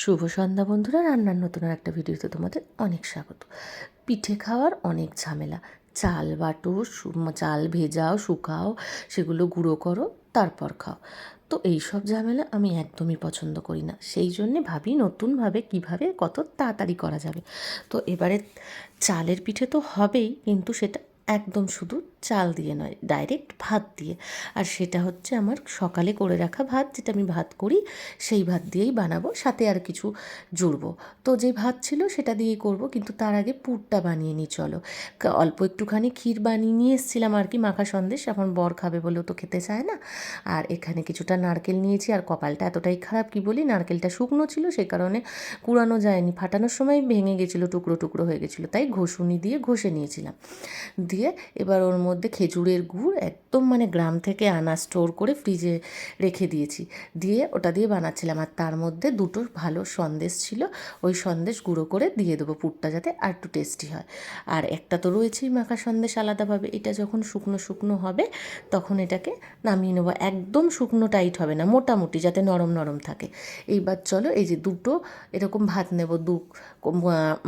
শুভ সন্ধ্যা বন্ধুরা, রান্নার নতুন আর একটা ভিডিওতে তোমাদের অনেক স্বাগত। পিঠে খাওয়ার অনেক ঝামেলা। চাল বাটো চাল ভেজাও, শুকাও, সেগুলো গুঁড়ো করো, তারপর খাও। তো এই সব ঝামেলা আমি একদমই পছন্দ করি না। সেই জন্যে ভাবি নতুনভাবে কীভাবে কত তাড়াতাড়ি করা যাবে। তো এবারে চালের পিঠে তো হবেই, কিন্তু সেটা একদম শুধু চাল দিয়ে নয় ডাইরেক্ট ভাত দিয়ে। আর সেটা হচ্ছে আমার সকালে করে রাখা ভাত, যেটা আমি ভাত করি, সেই ভাত দিয়েই বানাবো, সাথে আর কিছু জুড়বো। তো যে ভাত ছিল সেটা দিয়েই করব, কিন্তু তার আগে পুরটা বানিয়ে নিই, চলো। অল্প একটুখানি ক্ষীর বানিয়ে নিয়ে এসেছিলাম আর কি, মাখা সন্দেশ। এখন বর খাবে বলেও তো খেতে চায় না। আর এখানে কিছুটা নারকেল নিয়েছি, আর কপালটা এতটাই খারাপ কি বলি, নারকেলটা শুকনো ছিল সেই কারণে কুড়ানো যায়নি। ফাটানোর সময় ভেঙে গেছিল, টুকরো টুকরো হয়ে গেছিল, তাই ঘষুনি দিয়ে ঘষে নিয়েছিলাম। দিয়ে এবার ওর মধ্যে খেজুরের গুড় একদম মানে গ্রাম থেকে আনা স্টোর করে ফ্রিজে রেখে দিয়েছি। দিয়ে ওটা দিয়ে বানাচ্ছিলাম আর তার মধ্যে দুটো ভালো সন্দেশ ছিল, ওই সন্দেশ গুঁড়ো করে দিয়ে দেবো পুরটা যাতে আর একটু টেস্টি হয়। আর একটা তো রয়েছেই মাখা সন্দেশ আলাদাভাবে, এটা যখন শুকনো শুকনো হবে তখন এটাকে নামিয়ে নেব। একদম শুকনো টাইট হবে না, মোটামুটি যাতে নরম নরম থাকে। এইবার চলো এই যে দুটো এরকম ভাত নেব, দু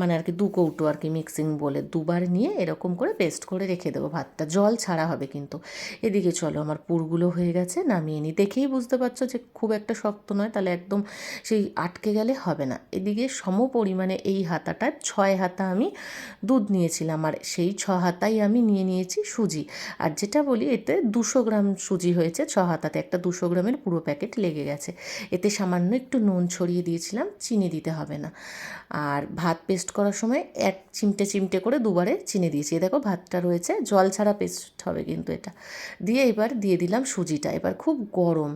মানে আর কি দু কৌটো আর কি মিক্সিং বলে দুবার নিয়ে এরকম করে পেস্ট করে রেখে দেবো ভাতটা। জল ছাড়া হবে কিন্তু। এদিকে চলো, আমার পুরগুলো হয়ে গেছে, নামিয়ে নিই দেখেই বুঝতে পারছ যে খুব একটা শক্ত নয়, তাহলে একদম সেই আটকে গেলে হবে না। এদিকে সম পরিমাণে এই হাতাটা ছয় হাতা আমি দুধ নিয়েছিলাম, আর সেই ছ হাতাই আমি নিয়ে নিয়েছি সুজি। আর যেটা বলি, এতে দুশো গ্রাম সুজি হয়েছে ছ হাতাতে, একটা দুশো গ্রামের পুরো প্যাকেট লেগে গেছে। এতে সামান্য একটু নুন ছড়িয়ে দিয়েছিলাম, চিনি দিতে হবে না। আর ভাত পেস্ট করার সময় এক চিমটে চিমটে করে দুবারে চিনি দিয়েছি। দেখো, ভাতটা রয়েছে, জল ছাড়া পেস্ট হবে কিন্তু এটা। দিয়ে এবার দিয়ে দিলাম সুজিটা। এবার খুব গরম।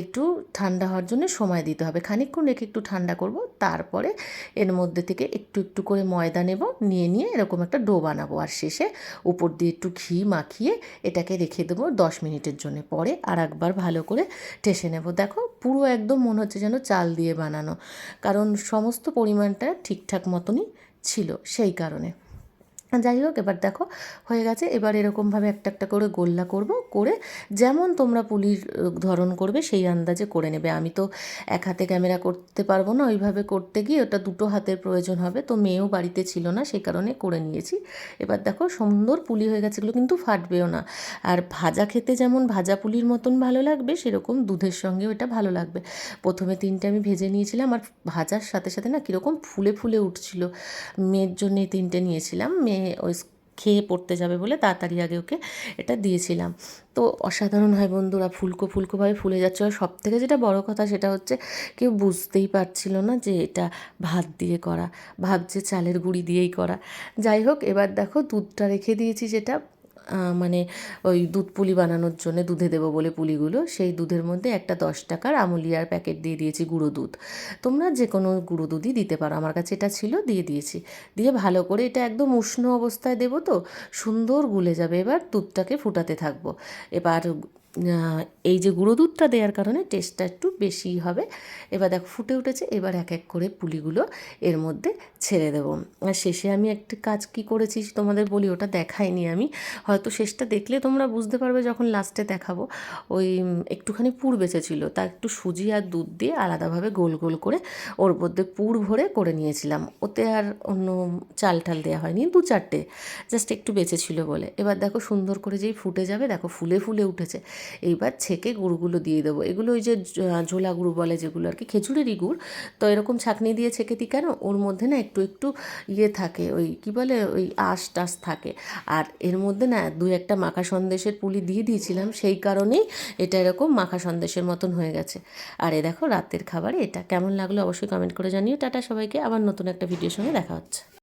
একটু ঠান্ডা হওয়ার জন্য সময় দিতে হবে। খানিকক্ষণ রেখে একটু ঠান্ডা করব। তারপরে এর মধ্যে থেকে একটু একটু করে ময়দা নেব। নিয়ে নিয়ে এরকম একটা ডো বানাবো। আর শেষে উপর দিয়ে একটু ঘি মাখিয়ে এটাকে রেখে দেবো দশ মিনিটের জন্য। পরে আর একবার ভালো করে ঠেসে নেব। দেখো পুরো একদম মনে হচ্ছে যেন চাল দিয়ে বানানো। কারণ সমস্ত পরিমাণটা ঠিকঠাক মতনই ছিল সেই কারণে। যাই হোক, এবার দেখো হয়ে গেছে। এবার এরকমভাবে একটা একটা করে গোল্লা করব, করে যেমন তোমরা পুলির ধরন করবে, সেই আন্দাজে করে নেবে। আমি তো এক হাতে ক্যামেরা করতে পারব না, ওইভাবে করতে গিয়ে ওটা দুটো হাতের প্রয়োজন হবে। তো মেয়েও বাড়িতে ছিল না সেই কারণে করে নিয়েছি। এবার দেখো সুন্দর পুলি হয়ে গেছে, এগুলো কিন্তু ফাটবেও না। আর ভাজা খেতে যেমন ভাজা পুলির মতন ভালো লাগবে, সেরকম দুধের সঙ্গেও এটা ভালো লাগবে। প্রথমে তিনটে আমি ভেজে নিয়েছিলাম, আর ভাজার সাথে সাথে না কীরকম ফুলে ফুলে উঠছিল। মেয়ের জন্য তিনটে নিয়েছিলাম। মেয়ে ওই খেয়ে পড়তে যাবে বলে তাড়াতাড়ি আগে ওকে এটা দিয়েছিলাম। তো অসাধারণ হয় বন্ধুরা, ফুলকো ফুলকোভাবে ফুলে যাচ্ছে। আর সব থেকে যেটা বড় কথা সেটা হচ্ছে কেউ বুঝতেই পারছিল না যে এটা ভাত দিয়ে করা, ভাবছে চালের গুঁড়ি দিয়েই করা। যাই হোক, এবার দেখো দুধটা রেখে দিয়েছি যেটা। মানে ওই দুধ পুলি বানানোর জন্য দুধে দেবো বলে পুলিগুলো। সেই দুধের মধ্যে একটা দশ টাকার আমুলিয়ার প্যাকেট দিয়ে দিয়েছি গুঁড়ো দুধ। তোমরা যে কোনো গুঁড়ো দুধই দিতে পারো। আমার কাছে এটা ছিল, দিয়ে দিয়েছি। দিয়ে ভালো করে এটা একদম উষ্ণ অবস্থায় দেবো তো, সুন্দর গুলে যাবে। এবার দুধটাকে ফুটাতে থাকব। এবার এই যে গুঁড়ো দুধটা দেওয়ার কারণে টেস্টটা একটু বেশি হবে। এবার দেখো, ফুটে উঠেছে, এবার এক এক করে পুলিগুলো এর মধ্যে ছেড়ে দেবো। আর শেষে আমি একটি কাজ কি করেছি তোমাদের বলি, ওটা দেখাইনি আমি। হয়তো শেষটা দেখলে তোমরা বুঝতে পারবে যখন লাস্টে দেখাবো। ওই একটুখানি পুর বেঁচেছিলো তা একটু সুজি আর দুধ দিয়ে আলাদাভাবে গোল গোল করে ওর মধ্যে পুর ভরে করে নিয়েছিলাম। ওতে আর অন্য চাল টাল দেওয়া হয়নি, দু চারটে জাস্ট একটু বেঁচেছিল বলে। এবার দেখো সুন্দর করে যেই ফুটে যাবে, দেখো ফুলে ফুলে উঠেছে। এইবার ছেঁকে গুড়গুলো দিয়ে দেবো। এগুলো ওই যে ঝোলা গুড় বলে যেগুলো আর কি, খেজুরেরই গুড়। তো এরকম ছাঁকনি দিয়ে ছেঁকে দিই কেন? ওর মধ্যে না একটু একটু ইয়ে থাকে, ওই কি বলে, ওই আশ টাশ থাকে। আর এর মধ্যে না দু একটা মাখা সন্দেশের পুলি দিয়ে দিয়েছিলাম, সেই কারণেই এটা এরকম মাখা সন্দেশের মতন হয়ে গেছে। আর এ দেখো, রাতের খাবারে এটা। কেমন লাগল অবশ্যই কমেন্ট করে জানিও। টাটা সবাইকে। আবার নতুন একটা ভিডিওর সঙ্গে দেখা হচ্ছে।